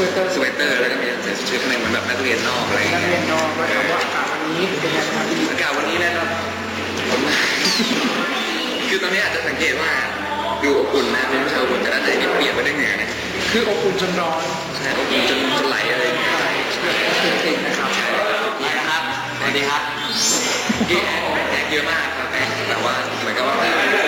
เวตเตอร์สเวตเตอร์แล้วก็มีใส่ชุดข้างในเหมือนแบบนักเรียนนอกอะไรอย่างนักเงี้ยเรียนนอกก็ถามว่าอากาศวันนี้เป็นยังไงครับพี่อากาศวันนี้นะครับผมคือตอนนี้อาจจะสังเกตว่าดูอบอุ่นนะเป็นผู้ชายอบอุ่นแต่ด้านในนี่เปลี่ยนไปได้วยเหงื่อนะคืออบอุ่นจนร้อนใช่อบอุ่นจนจนไหลอะไรอย่างเงี้ยใช่แบบเก่งๆนะครับนะครับสวัสดีครับที่แอคเยอะมากครับแอคแต่ว่าเหมือนกับว่า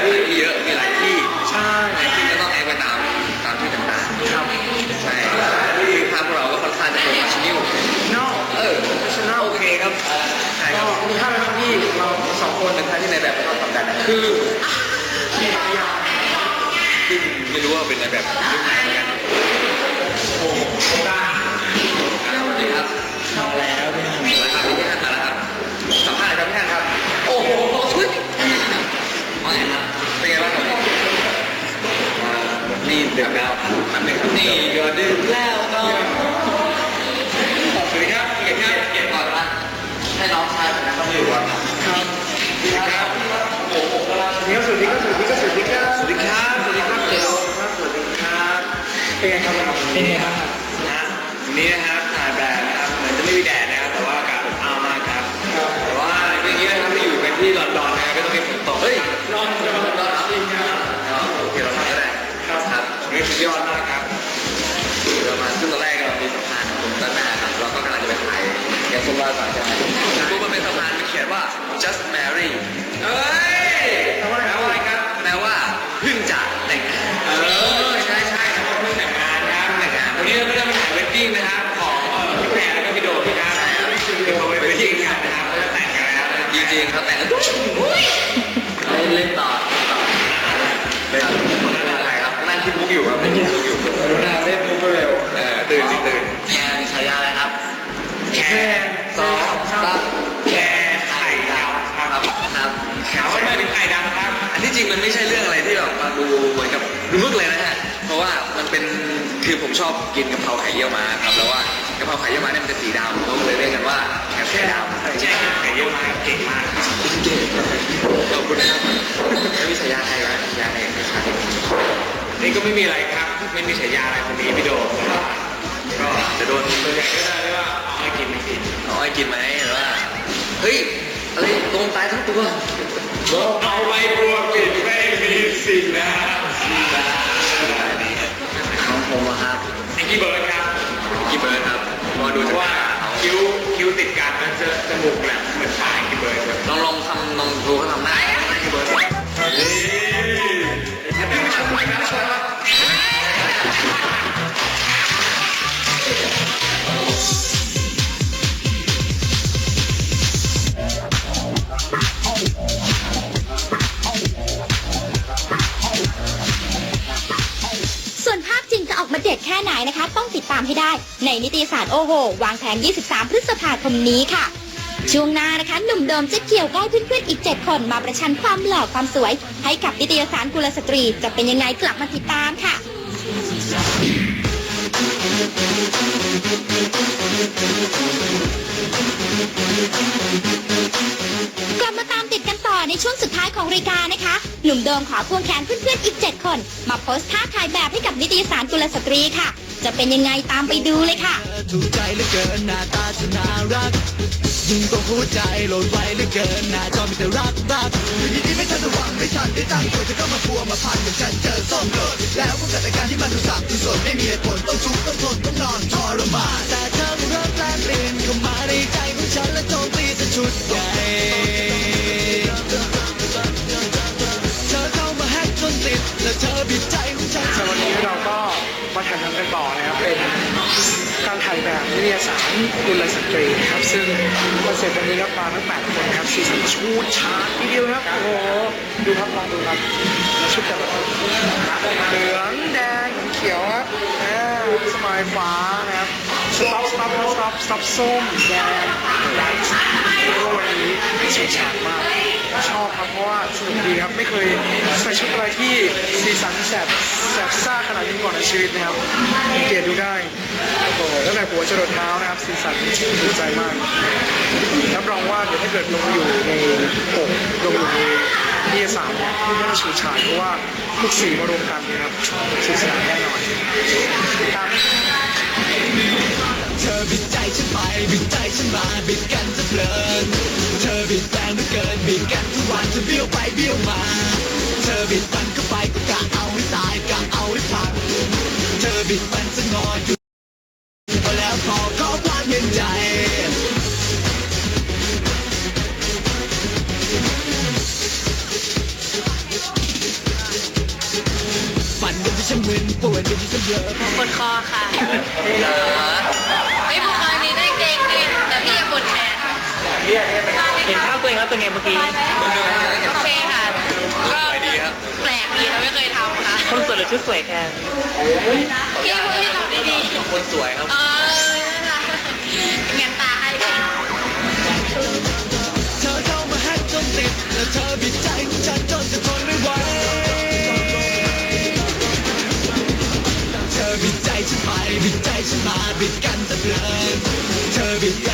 เป็นในแบบยุคไหนเหมือนกันโอ้โหได้สวัสดีครับมาแล้วพี่มาแล้วครับพี่ท่านมาแล้วครับสัมภาษณ์ครับพี่ท่านครับ โอ้โหชุดว่าไงครับเป็นไงบ้างครับนี่ดื่มแล้วมันเป็นนี่ก็ดื่มแล้วก็สวัสดีครับเก็บเก็บเก็บก่อนนะให้น้องชายผมนะต้องอยู่ก่อนนะ ครับ สวัสดีครับโอ้โห เดี๋ยวสวัสดีครับสวัสดีครับสวัสดีครับ สวัสดีครับสวัสดีครับเดี๋ยว ครับสวัสดีครับเป็น ไเป็นคือผมชอบกินกะเพราไข่เยี่ยวม้าครับแล้วว่ากะเพราไข่เยี่ยวม้าเนี่ยมันจะสีดำเขาเลยเรียกกันว่าแค่ไข่ดาวใช่ไข่เยี่ยวม้าเก่งมากเก่งขอบคุณครับแล้วมีฉายาใครวะฉายาไหนครับนี่ก็ไม่มีอะไรครับ ไม่มีฉายาอะไรคนนี้พี่โดมก็จะโดนตัวใหญ่ก็ได้หรือว่าเอาให้กินไม่กินเอาให้กินไหมหรือว่าเฮ้ยอะไรตรงตายทั้งตัวเอาไว้พวกปิดไม่มีสิ่งนะ ผมอะครับไอ้กี้เบิร์ดครับกี่เบิร์ดครับพอดูเพจากราะว่าเขาคิ้วคิ้วติดกันแล้วจะจมูกแหลมเหมือนปลายกี้เบิร์ดครับลองลองทำลองดูเขาทำหน้ากี่เบิร์ดนี่ไม่ไม่ช่วยไม่ช่ นนะคะ ต้องติดตามให้ได้ ในนิตยสารโอโห วางแผง23 พฤษภาคมนี้ค่ะ ช่วงหน้านะคะ หนุ่มโดมจะเกี่ยวก้อยเพื่อนๆอีก 7 คนมาประชันความหล่อความสวย ให้กับนิตยสารกุลสตรี จะเป็นยังไงกลับมาติดตามค่ะกลับมาตามติดกันต่อในช่วงสุดท้ายของรายการนะคะ หนุ่มโดมขอควงแขนเพื่อนๆอีก 7 คน มาโพสท่าถ่ายแบบให้กับนิตยสารกุลสตรีค่ะ จะเป็นยังไงตามไปดูเลยค่ะถูกใจเหลือเกินหน้าตาจะน่ารักยิ่งต้องหัวใจโหลดไว้เหลือเกินหน้าจอมีแต่รักรักอยู่ดีไม่ทันระวังไม่ทันได้ตั้งตัวจะเข้ามาพัวมาพันกับฉันเจอส้มโดดแล้วก็เกิดอาการที่มันดูสับดูสนไม่มีเหตุผลต้องทุกข์ต้องทนต้องนอนทรมานแต่ กุลสตรีนะครับซึ่งคอนเซ็ปต์วันนี้ครับมาทั้ง8คนครับสีสันชูดชาดทีเดียวครับโอ้โหดูครับลองดูครับชุดแต่ละคนเหลืองแดงเขียวครับอ่าสมายฟ้านะครับสต็อปสต็อปสต็อปสต็อปส้มแดงไลท์วันนี้ชูดชาดมากชอบครับเพราะว่าสนุกดีครับไม่เคยใส่ชุดอะไรที่สีสันแสบ แสบซ่าขนาดนี้ก่อนในชีวิตนะครับสังเกตดูได้โอ้ตั้งแต่หัวจรดเท้านะครับสีสันถูกใจมากรับรองว่าเดี๋ยวถ้าเกิดลงอยู่ในปกลงอยู่ในนิยสารเนี่ยที่ไม่ต้องฉูดฉาดเพราะว่าทุกสีมารวมกันนะครับสีสันแน่นอนเธอบิดใจฉันไปบิดใจฉันมาบิดกันจะเพลิน เธอบิดแรงเหลือเกินบิดกันทุกวันเธอเบี้ยวไปเบี้ยวมา เธอบิดมันเข้าไปก็กะเอาให้ตายกะเอาให้พังเธอบิดมันจะงออยู่พอแล้วพอขอความเย็นใจฝันเป็นที่ฉันมึนปวดเป็นที่ฉันเบลอปวดคอค่ะไม่ปวดคอนี้ได้เก่งดิแต่พี่จะปวดแขนเห็นภาพตัวเองแล้วเป็นไงเมื่อกี้โอเคค่ะ ก็แปลกดีเราไม่เคยทำค่ะคนสวยหรือชุดสวยแค่พี่พูดให้เราดีคนสวยครับๆเออนั่นแหละเงียนตาให้ค่ะเธอเข้ามาแฮกจนติดแล้วเธอบิดใจของฉันจนจะทนไม่ไหวเธอบิดใจฉันไปบิดใจฉันมาบิดกันจะเพลินเธอบิดแร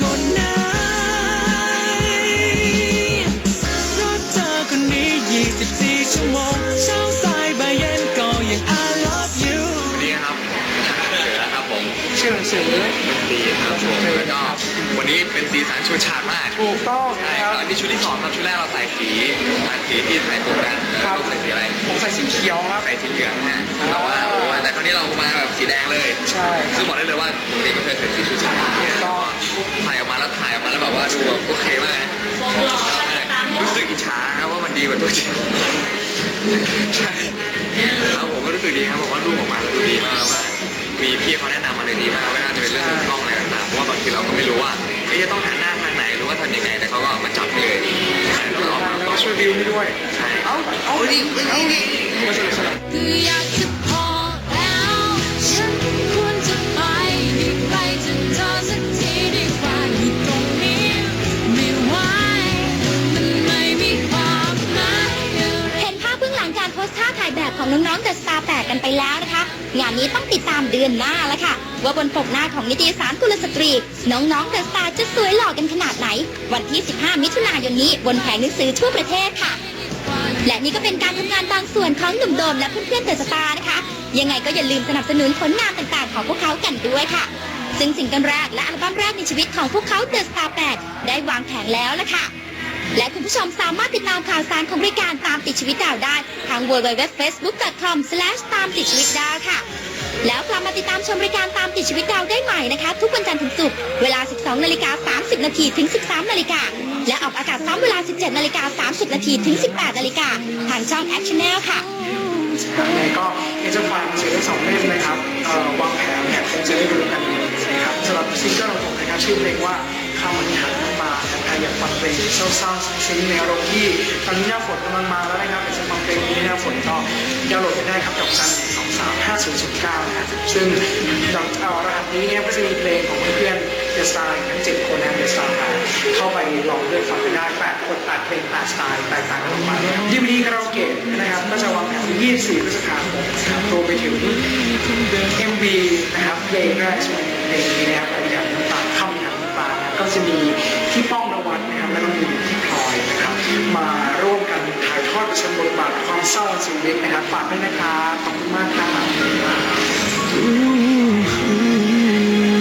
คนไหนรักเธอคนนี้ 24 ชั่วโมงเช้าสายบ่ายเย็นก็ยัง I love you ดีครับเหลือครับผม ชื่อหนังสือดีครับผมแล้วก็ วันนี้เป็นสีสันชูชาดมากถูกต้องใช่นะคครัรับบ อันนี้ชุดที่สองครับชุดแรกเราใส่สีสีที่ใส่ตรงกันแล้วใส่สีอะไรผมใส่สีเขียวครับ ใส่สีเหลืองนะแต่ว่าแต่คราวนี้เรามาแบบสีแดงเลยใช่คซึ่รังบบอกได้เลยว่าปกติไม่เคยใส่สีชูชาดก็ถ่ายออกมาแล้วถ่ายออกมาแล้วแบบว่าดูแบบโอเคมากรู้สึกอิจฉาครับว่ามันดีกว่าตัวจริงใช่แล้วผมก็รู้สึกดีครับบอกว่ารูปออกมาแล้วดูดีมากแล้วว่ามีพี่เขาแนะนำมาเลยดีมากไม่ว่าจะเป็นเรื่องกล้องอะไรต่างๆเพราะว่าบางทีเราก็ไม่รู้ว่า ไม่จะต้องหันหน้าทางไหนหรือว่าทำยังไงแต่เขาก็มาจับเลยใช่แล้วก็ออกมาแล้วก็ช่วยวิวให้ด้วยใช่เอาเอาดิเอาดิมาสนุกสนา งานนี้ต้องติดตามเดือนหน้าแล้วค่ะ ว่าบนปกหน้าของนิตยสารกุลสตรี น้องๆเดอะสตาร์จะสวยหล่อกันขนาดไหน วันที่ 15 มิถุนายนนี้บนแผงหนังสือทั่วประเทศค่ะ และนี่ก็เป็นการทำงานบางส่วนของหนุ่มโดมและเพื่อนๆเดอะสตาร์นะคะ ยังไงก็อย่าลืมสนับสนุนผลงานต่างๆ ของพวกเขากันด้วยค่ะ ซึ่งซิงกิลแรกและอัลบั้มแรกในชีวิตของพวกเขาเดอะสตาร์8ได้วางแผงแล้วละค่ะ และคุณผู้ชมสามารถติดตามข่าวสารของรายการตามติดชีวิตดาวได้ ทาง www.facebook.com/ ตามติดชีวิตดาวค่ะ แล้วกลับมาติดตามชมรายการตามติดชีวิตดาวได้ใหม่นะคะ ทุกวันจันทร์ถึงศุกร์เวลา 12นาฬิกา30นาทีถึง 13นาฬิกาและออกอากาศซ้ำเวลา 17นาฬิกา30นาทีถึง 18นาฬิกาทางช่อง Action a l ค่ะยังไงก็อยากจะฝากหนังสือทั้งสองเล่มนะครับเอ่อวางแผนเนี่ยคงจะได้ดูกันนะครับสำหรับซิงเกิลของผมนะครับชื่อเพลงว่า ข้าวมันหันน้ำปลาครับใครอยากฟังเพลงเศร้าๆซึ้งๆในอารมณ์ที่ตอนนี้หน้าฝนกำลังมาแล้วนะครับอยากจะฟังเพลงนี้หน้าฝนก็ดาวน์โหลดไปได้ครับดอกจันสองสามห้าศูนย์ศูนย์เก้านะครับซึ่งดอกเอารหัสนี้เนี่ยก็จะมีเพลงของเพื่อนเดอะสตาร์ทั้งเจ็ดคนนะเดอะสตาร์เข้าไปลองเลือกฟังกันได้แปดคนแปดเพลงแปดสไตล์แตกต่างกันออกไปดีวีดีคาราโอเกะนะครับก็จะวางแผนที่24พฤษภาคมนะครับรวมไปถึง MV นะครับเพลงแรกใช่ไหมเพลงนี้นะครับ จะมีพี่ป้องนวัดนะครับแล้วก็มีพี่พลอยนะครับมาร่วมกันถ่ายทอดประชันบทบาทความเศร้าชีวิตนะครับฝากด้วยนะครับขอบคุณมากครับ